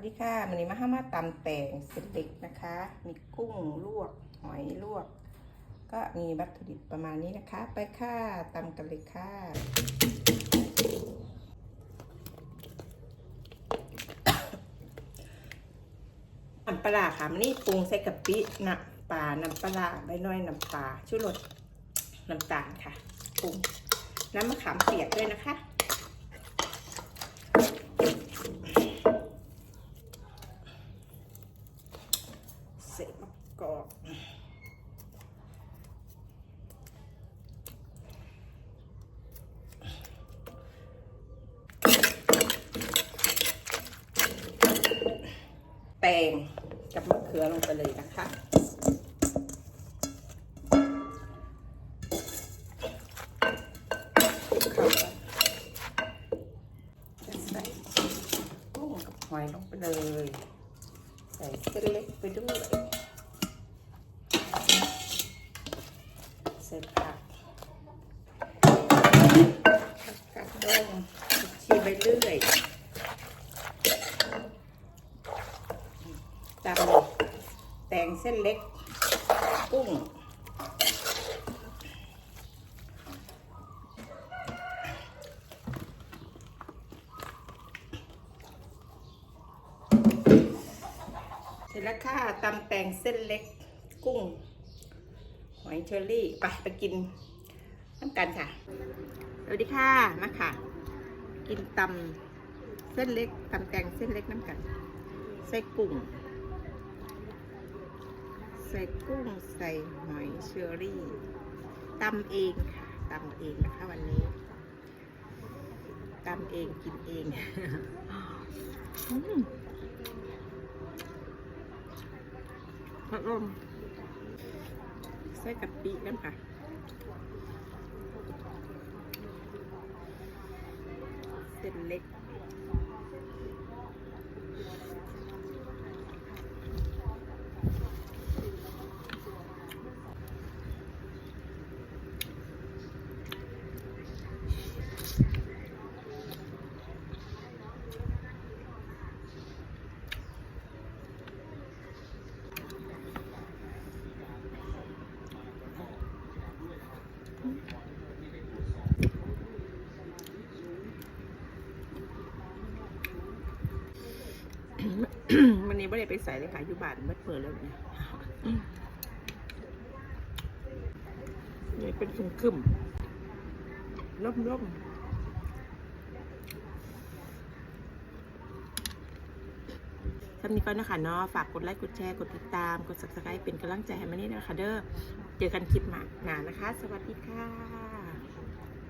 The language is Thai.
สวัสดีค่ะวันนี้มาห้ามาตำแต่งเสร็จเล็กนะคะ มีกุ้งลวกหอยลวก ก็มีวัตถุดิบประมาณนี้นะคะ ไปค่ะตำกันเลยค่ะ น้ำปลาค่ะมันนี่ปรุงใส่กะปิน้ำปลาน้ำปลาร้าใบน้อยน้ำปลาชูรสน้ำตาลค่ะปรุงน้ำมะขามเปียกด้วยนะคะ เสร็จมะกอก แตงกับมะเขือลงไปเลยนะคะ ใส่กุ้งกับหอยลงไปเลย ใส่เส้นเล็กไปด้วย ใส่ผักผักกาดดองชีไปเรื่อย ตำแตงเส้นเล็ก กุ้ง เสร็จแล้วค่ะตำแตงเส้นเล็ก กุ้ง หอยเชอรี่ ไปไปกินน้ำกันค่ะ สวัสดีค่ะมาค่ะ กินตำเส้นเล็กตำแตงเส้นเล็กน้ำกันใส่กุ้ง ใส่กุ้งใส่หอยเชอรี่ตำเองค่ะตำเองนะคะวันนี้ตำเองกินเองพัดลมใส่กะปิกันค่ะเส้นเล็ก วันนี้ไม่ได้ไปใส่เลยค่ะอยู่บ้านเมื่อเปิดแล้วเนี่ยนี่เป็นคึมคึมร่มร่มทำนี้ก็นะคะเนาะฝากกดไลค์ กดแชร์ กดติดตาม กด subscribe เป็นกำลังใจให้มานี่นะคะเด้อ เจอกันคลิปหน้านะคะ สวัสดีค่ะ